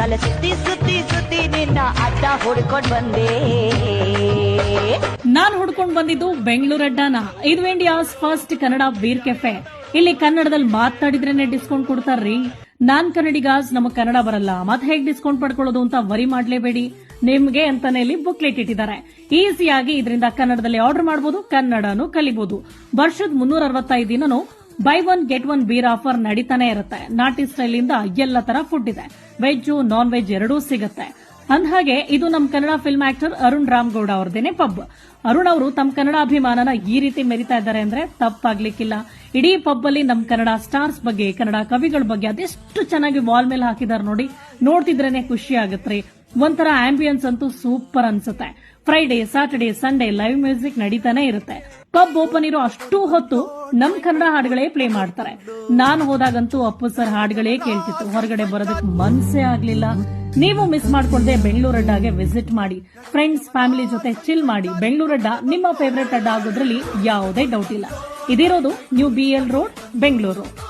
ತಲೆ ಸುತ್ತಿ ಸುತ್ತಿ ಸುತ್ತಿ ನಿನ್ನ ಅಡ್ಡ ಹುಡ್ಕೊಂಡ್ ಬಂದೆ. ನಾನು ಹುಡ್ಕೊಂಡು ಬಂದಿದ್ದು ಬೆಂಗಳೂರಡ್ಡಾನ ಇದು India's first Kannada beer cafe ಇಲ್ಲಿ ಕನ್ನಡದಲ್ಲಿ ಮಾತಾಡಿದ್ರೇನೆ ಡಿಸ್ಕೌಂಟ್ ಕೊಡ್ತಾರ್ರಿ. ನಾನ್ ಕನ್ನಡಿಗಾಸ್ ನಮಗ್ ಕನ್ನಡ ಬರಲ್ಲ. ಮತ್ತೆ ಹೇಗ್ ಡಿಸ್ಕೌಂಟ್ ಪಡ್ಕೊಳ್ಳೋದು ಅಂತ ವರಿ ಮಾಡ್ಲೇಬೇಡಿ. ನಿಮ್ಗೆ ಅಂತಾನೆ ಇಲ್ಲಿ ಬುಕ್ಲೆಟ್ ಇಟ್ಟಿದ್ದಾರೆ. ಈಸಿಯಾಗಿ ಇದರಿಂದ ಕನ್ನಡದಲ್ಲಿ ಆರ್ಡರ್ ಮಾಡಬಹುದು ಕನ್ನಡನು ಕಲಿಬಹುದು ವರ್ಷದ ಮುನ್ನೂರ ಅರವತ್ತೈದು ದಿನನು buy one get one beer offer ನಡೀತಾನೆ ಇರುತ್ತೆ. ನಾಟಿ ಸ್ಟೈಲ್ ಇಂದ ಎಲ್ಲ ತರ ಫುಡ್ ಇದೆ. ವೆಜ್ ನಾನ್ ವೆಜ್ ಎರಡೂ ಸಿಗುತ್ತೆ. ಅಂದ್ಹಾಗೆ ಇದು ನಮ್ಮ ಕನ್ನಡ ಫಿಲ್ಮ್ ಆಕ್ಟರ್ ಅರುಣ್ ರಾಮ್ಗೌಡ ಅವ್ರದೇನೆ ಪಬ್ ಅರುಣ್ ಅವರು ತಮ್ಮ ಕನ್ನಡ ಅಭಿಮಾನನ ಈ ರೀತಿ ಮೆರಿತಾ ಇದ್ದಾರೆ ಅಂದ್ರೆ ತಪ್ಪಾಗ್ಲಿಕ್ಕಿಲ್ಲ. ಇಡೀ ಪಬ್ ಅಲ್ಲಿ ನಮ್ಮ ಕನ್ನಡ ಸ್ಟಾರ್ಸ್ ಬಗ್ಗೆ, ಕನ್ನಡ ಕವಿಗಳ ಬಗ್ಗೆ ಅದೆಷ್ಟು ಚೆನ್ನಾಗಿ ವಾಲ್ ಮೇಲೆ ಹಾಕಿದಾರೆ ನೋಡಿ ನೋಡ್ತಿದ್ರೇನೆ ಖುಷಿ ಆಗತ್ರಿ ಒಂಥರ ಆಂಬಿಯನ್ಸ್ ಅಂತೂ ಸೂಪರ್ ಅನ್ಸುತ್ತೆ. Friday Saturday Sunday live music ನಡೀತಾನೆ ಇರುತ್ತೆ. ಪಬ್ ಓಪನ್ ಇರೋ ಅಷ್ಟು ಹೊತ್ತು ನಮ್ ಕನ್ನಡ ಹಾಡುಗಳೇ ಪ್ಲೇ ಮಾಡ್ತಾರೆ. ನಾನು ಹೋದಾಗಂತೂ ಅಪ್ಪು ಸರ್ ಹಾಡುಗಳೇ ಕೇಳ್ತಿತ್ತು. ಹೊರಗಡೆ ಬರೋದಕ್ಕೆ ಮನ್ಸೇ ಆಗ್ಲಿಲ್ಲ. ನೀವು ಮಿಸ್ ಮಾಡಿಕೊಡ್ದೆ ಬೆಂಗಳೂರು ಅಡ್ಡಾಗೆ ವಿಸಿಟ್ ಮಾಡಿ. ಫ್ರೆಂಡ್ಸ್ ಫ್ಯಾಮಿಲಿ ಜೊತೆ ಚಿಲ್ ಮಾಡಿ. ಬೆಂಗಳೂರು ಅಡ್ಡ ನಿಮ್ಮ ಫೇವರೇಟ್ ಅಡ್ಡ ಆಗೋದ್ರಲ್ಲಿ ಯಾವುದೇ ಡೌಟ್ ಇಲ್ಲ. ಇದಿರೋದು new B L road Bengaluru